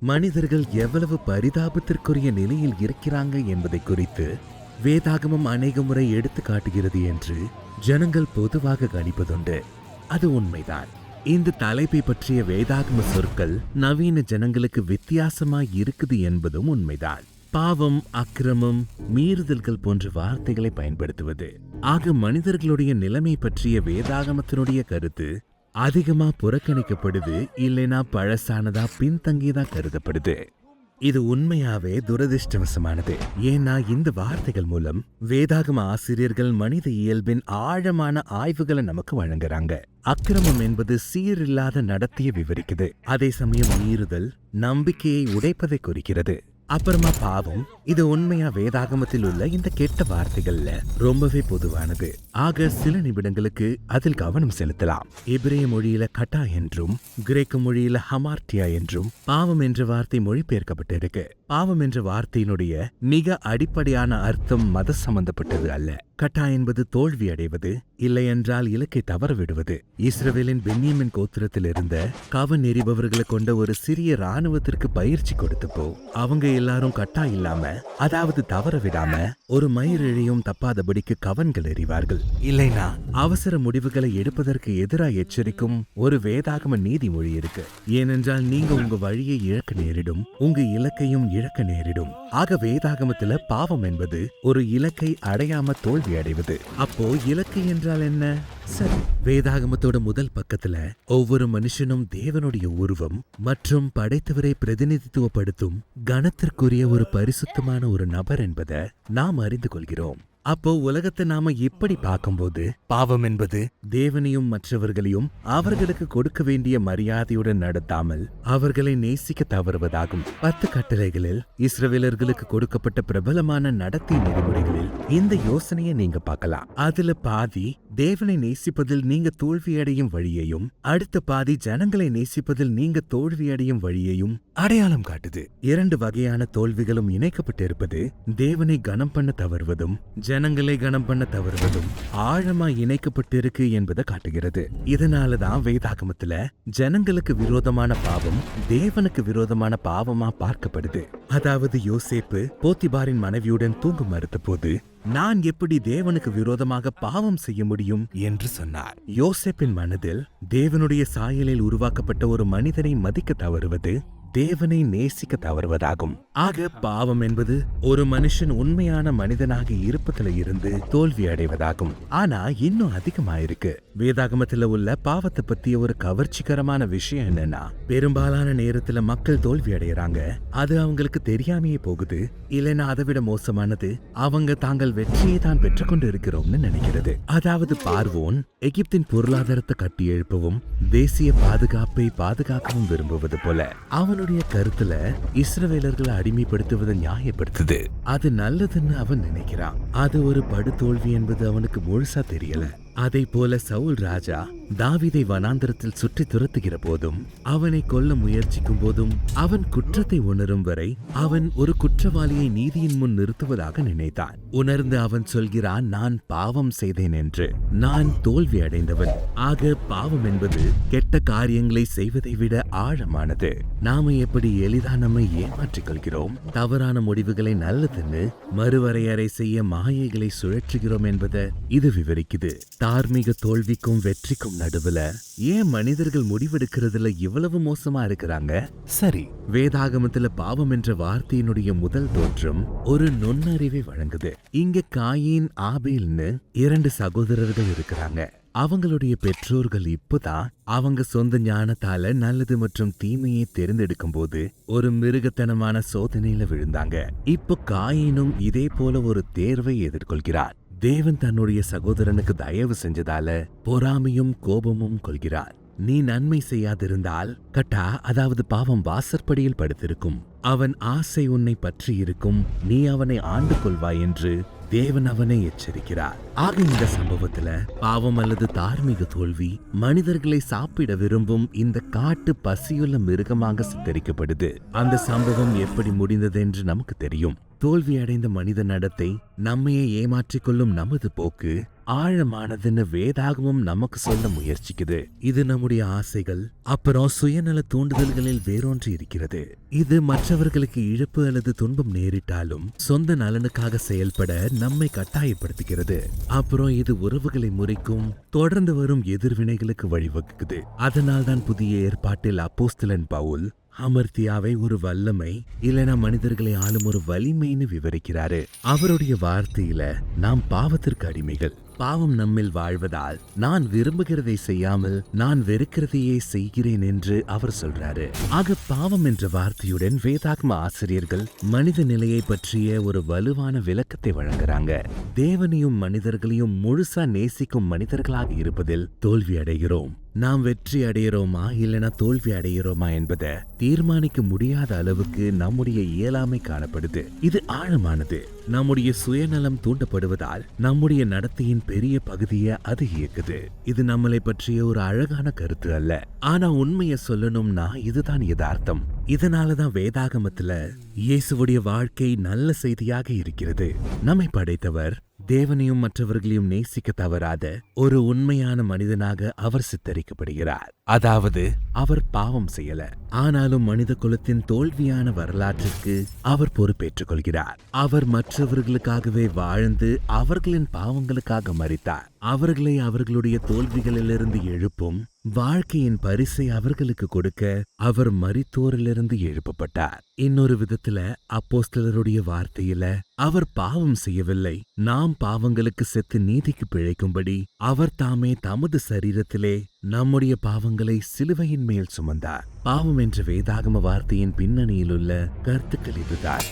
மனிதர்கள் எவ்வளவு பரிதாபத்திற்குரிய நிலையில் இருக்கிறாங்க என்பதை குறித்து வேதாகமம் அநேக முறை எடுத்து காட்டுகிறது என்று ஜனங்கள் பொதுவாக கணிப்பதுண்டு. அது உண்மைதான். இந்த தலைப்பை பற்றிய வேதாகம சொற்கள் நவீன ஜனங்களுக்கு வித்தியாசமாய் இருக்குது என்பதும் உண்மைதான். பாவம் அக்கிரமம் மீறுதல்கள் போன்ற வார்த்தைகளை பயன்படுத்துவது. ஆக மனிதர்களுடைய நிலைமை பற்றிய வேதாகமத்தினுடைய கருத்து அதிகமா புறக்கணிக்கப்படுது இல்லைனா பழசானதா பின்தங்கியதா கருதப்படுது. இது உண்மையாவே துரதிர்ஷ்டவசமானது. ஏன்னா இந்த வார்த்தைகள் மூலம் வேதாகம ஆசிரியர்கள் மனித இயல்பின் ஆழமான ஆய்வுகளை நமக்கு வழங்குறாங்க. அக்கிரமம் என்பது சீரில்லாத நடத்தையை விவரிக்குது. அதே சமயம் மீறுதல் நம்பிக்கையை உடைப்பதை குறிக்கிறது. அப்புறமா பாவம் இது உண்மையா வேதாகமத்தில் உள்ள இந்த கெட்ட வார்த்தைகள்ல ரொம்பவே பொதுவானது. ஆக சில நிமிடங்களுக்கு அதில் கவனம் செலுத்தலாம். எபிரேய மொழியில கட்டா என்றும் கிரேக்க மொழியில ஹமார்டியா என்றும் பாவம் என்ற வார்த்தை மொழிபெயர்க்கப்பட்டிருக்கு. பாவம் என்ற வார்த்தையினுடைய மிக அடிப்படையான அர்த்தம் மத சம்பந்தப்பட்டது அல்ல. கட்டா என்பது தோல்வி அடைவது இல்லையென்றால் இலக்கை தவற விடுவது. இஸ்ரவேலின் பென்னியமின் கோத்திரத்தில் இருந்த கவன் எறிபவர்களை கொண்ட ஒரு சிறிய ராணுவத்திற்கு பயிற்சி கொடுத்தப்போ அவங்க எல்லாரும் கட்டா இல்லாம அதாவது தவற விடாம ஒரு மயிரிழையும் தப்பாதபடிக்கு கவன்கள் எறிவார்கள். இல்லைனா அவசர முடிவுகளை எடுப்பதற்கு எதிராக எச்சரிக்கும் ஒரு வேதாகம நீதிமொழி இருக்கு. ஏனென்றால் நீங்க உங்க வழியை இழக்க நேரிடும் உங்க இலக்கையும் இழக்க நேரிடும். ஆக வேதாகமத்துல பாவம் என்பது ஒரு இலக்கை அடையாம தோல்வி அடைவது. அப்போ இலக்கு என்றால் என்ன? சரி. வேதாகமத்தோட முதல் பக்கத்துல ஒவ்வொரு மனுஷனும் தேவனுடைய உருவம் மற்றும் படைத்தவரை பிரதிநிதித்துவப்படுத்தும் கனத்திற்குரிய ஒரு பரிசுத்தமான ஒரு நபர் என்பதை நாம் அறிந்து கொள்கிறோம். அப்போ உலகத்தை நாம இப்படி பார்க்கும்போது? பாவம் என்பது தேவனையும் மற்றவர்களையும் அவர்களுக்கு கொடுக்க வேண்டிய மரியாதையுடன் நடத்தாமல் அவர்களை நேசிக்க தவறுவதாகும். பத்து கட்டளைகளில் இஸ்ரவேலர்களுக்கு கொடுக்கப்பட்ட பிரபலமான நடத்தை நெறிமுறைகளில் இந்த யோசனையை நீங்க பார்க்கலாம். அதுல பாதி தேவனை நேசிப்பதில் நீங்க தோல்வியடையும் வழியையும் அடுத்த பாதி ஜனங்களை நேசிப்பதில் நீங்க தோல்வியடையும் வழியையும் அடையாளம் காட்டுது. இரண்டு வகையான தோல்விகளும் இணைக்கப்பட்டிருப்பது தேவனை கனம் பண்ண தவறுவதும் ஜனங்களை கனம் பண்ண தவறுவதும் ஆழமா இணைக்கப்பட்டிருக்கு என்பதை காட்டுகிறது. இதனாலதான் வேதாகமத்துல ஜனங்களுக்கு விரோதமான பாவம் தேவனுக்கு விரோதமான பாவமா பார்க்கப்படுது. அதாவது யோசேப்பு போத்திபாரின் மனைவியுடன் தூங்க மறுத்த போது நான் எப்படி தேவனுக்கு விரோதமாக பாவம் செய்ய முடியும்? என்று சொன்னார். யோசேப்பின் மனதில் தேவனுடைய சாயலில் உருவாக்கப்பட்ட ஒரு மனிதனை மதிக்க தவறுவது தேவனை நேசிக்க தவறுவதாகும். ஆக பாவம் என்பது ஒரு மனுஷன் உண்மையான மனிதனாக இருப்பதுல இருந்து தோல்வி அடைவதாகும். ஆனா இன்னும் அதிகமாயிருக்கு. வேதாகமத்துல உள்ள பாவத்தை பத்தி ஒரு கவர்ச்சிகரமான விஷயம் என்னன்னா பெரும்பாலான நேரத்துல மக்கள் தோல்வி அடையறாங்க. அது அவங்களுக்கு தெரியாமையே போகுது. இல்லைன்னா அதை விட மோசமானது அவங்க தாங்கள் வெற்றியை தான் பெற்றுக்கொண்டு இருக்கிறோம்னு நினைக்கிறது. அதாவது பார்வோன் எகிப்தின் பொருளாதாரத்தை கட்டி எழுப்பவும் தேசிய பாதுகாப்பை பாதுகாக்கவும் விரும்புவது போல அவனுடைய கருத்துல இஸ்ரவேலர்களை அடிமைப்படுத்துவதை நியாயப்படுத்துது. அது நல்லதுன்னு அவன் நினைக்கிறான். அது ஒரு படுதோல்வி என்பது அவனுக்கு முழுசா தெரியல. அதை போல சவுல் ராஜா தாவிதை வனாந்தரத்தில் சுற்றி துரத்துகிற போதும் அவனை கொல்ல முயற்சிக்கும் போதும் அவன் குற்றத்தை உணரும் வரை அவன் ஒரு குற்றவாளியை நீதியின் முன் நிறுத்துவதாக நினைத்தான். உணர்ந்து அவன் சொல்கிறான் நான் பாவம் செய்தேன் என்று. நான் தோல்வி அடைந்தவன். ஆக பாவம் என்பது கெட்ட காரியங்களை செய்வதை விட ஆழமானது. நாம எப்படி எளிதா நம்மை ஏமாற்றிக் கொள்கிறோம்? தவறான முடிவுகளை நல்லதுன்னு மறுவரையறை செய்ய மாயைகளை சுழற்றுகிறோம் என்பதை இது விவரிக்குது. தார்மீக தோல்விக்கும் வெற்றிக்கும் நடுவுல ஏன் மனிதர்கள் முடிவெடுக்கிறதுல இவ்வளவு மோசமா இருக்கிறாங்க? சரி. வேதாகமத்துல பாவம் என்ற வார்த்தையினுடைய முதல் தோற்றம் ஒரு நுண்ணறிவை வழங்குது. இங்க காயின் ஆபேல்னு இரண்டு சகோதரர்கள் இருக்கிறாங்க. அவங்களுடைய பெற்றோர்கள் இப்பதான் அவங்க சொந்த ஞானத்தால நல்லது மற்றும் தீமையை தேர்ந்தெடுக்கும் போது ஒரு மிருகத்தனமான சோதனையில விழுந்தாங்க. இப்ப காயினும் இதே போல ஒரு தேர்வை எதிர்கொள்கிறார். தேவன் தன்னுடைய சகோதரனுக்கு தயவு செஞ்சதால பொறாமையும் கோபமும் கொள்கிறார். நீ நன்மை செய்யாதிருந்தால் கட்டா அதாவது பாவம் வாசற்படியில் படுத்திருக்கும். அவன் ஆசை உன்னை பற்றி இருக்கும். நீ அவனை ஆண்டு கொள்வாய் என்று தேவன் அவனை எச்சரிக்கிறார். ஆக இந்த சம்பவத்துல பாவம் அல்லது தார்மீக தோல்வி மனிதர்களை சாப்பிட விரும்பும் இந்த காட்டு பசியுள்ள மிருகமாக சித்தரிக்கப்படுது. அந்த சம்பவம் எப்படி முடிந்தது என்று நமக்கு தெரியும். தோல்வியடைந்த மனித நடத்தை நம்மையே ஏமாற்றிக் கொள்ளும் நமது போக்கு ஆழமானதுன்னு வேதாகமும் நமக்கு சொல்ல முயற்சிக்குது. இது நம்முடைய ஆசைகள் அப்புறம் சுயநல தூண்டுதல்களில் வேரூன்றி இருக்கிறது. இது மற்றவர்களுக்கு இழப்பு அல்லது துன்பம் நேரிட்டாலும் சொந்த நலனுக்காக செயல்பட நம்மை கட்டாயப்படுத்துகிறது. அப்புறம் இது உறவுகளை முறைக்கும் தொடர்ந்து வரும் எதிர்வினைகளுக்கு வழிவகுக்குது. அதனால்தான் புதிய ஏற்பாட்டில் அப்போஸ்தலன் பவுல் அமர்த்தியாவை ஒரு வல்லமை இல்லைனா மனிதர்களை ஆளும் ஒரு வலிமைன்னு விவரிக்கிறாரு. அவருடைய வார்த்தையில நாம் பாவத்திற்கு அடிமைகள். பாவம் நம்மில் வாழ்வதால் நான் விரும்புகிறதை செய்யாமல் நான் வெறுக்கிறதையே செய்கிறேன் என்று அவர் சொல்றாரு. ஆக பாவம் என்ற வார்த்தையுடன் வேதாத்ம ஆசிரியர்கள் மனித நிலையை பற்றிய ஒரு வலுவான விளக்கத்தை வழங்குறாங்க. தேவனையும் மனிதர்களையும் முழுசா நேசிக்கும் மனிதர்களாக இருப்பதில் தோல்வி அடைகிறோம். நாம் வெற்றி அடைகிறோமா இல்லைனா தோல்வி அடைகிறோமா என்பதை தீர்மானிக்க முடியாத அளவுக்கு நம்முடைய இயலாமை காணப்படுது. இது ஆழமானது. நம்முடைய சுயநலம் தூண்டப்படுவதால் நம்முடைய நடத்தையின் பெரிய பகுதியை அது இயக்குது. இது நம்மளை பற்றிய ஒரு அழகான கருத்து அல்ல. ஆனா உண்மையை சொல்லணும்னா இதுதான் யதார்த்தம். இதனாலதான் வேதாகமத்துல இயேசுவுடைய வாழ்க்கை நல்ல செய்தியாக இருக்கிறது. நம்மை படைத்தவர் தேவனையும் மற்றவர்களையும் நேசிக்க தவறாத ஒரு உண்மையான மனிதனாக அவர் சித்தரிக்கப்படுகிறார். அதாவது அவர் பாவம் செய்யல. ஆனாலும் மனித குலத்தின் தோல்வியான வரலாற்றிற்கு அவர் பொறுப்பேற்றுக் கொள்கிறார். அவர் மற்றவர்களுக்காகவே வாழ்ந்து அவர்களின் பாவங்களுக்காக மறித்தார் அவர்களை அவர்களுடைய தோல்விகளிலிருந்து எழுப்பும் வாழ்க்கையின் பரிசை அவர்களுக்கு கொடுக்க அவர் மரித்தோரிலிருந்து எழுப்பப்பட்டார். இன்னொரு விதத்துல அப்போஸ்தலருடைய வார்த்தையில அவர் பாவம் செய்யவில்லை. நாம் பாவங்களுக்கு செத்து நீதிக்கு பிழைக்கும்படி அவர் தாமே தமது சரீரத்திலே நம்முடைய பாவங்களை சிலுவையின் மேல் சுமந்தார். பாவம் என்ற வேதாகம வார்த்தையின் பின்னணியிலுள்ள கருத்துக்கள் இதுதான்.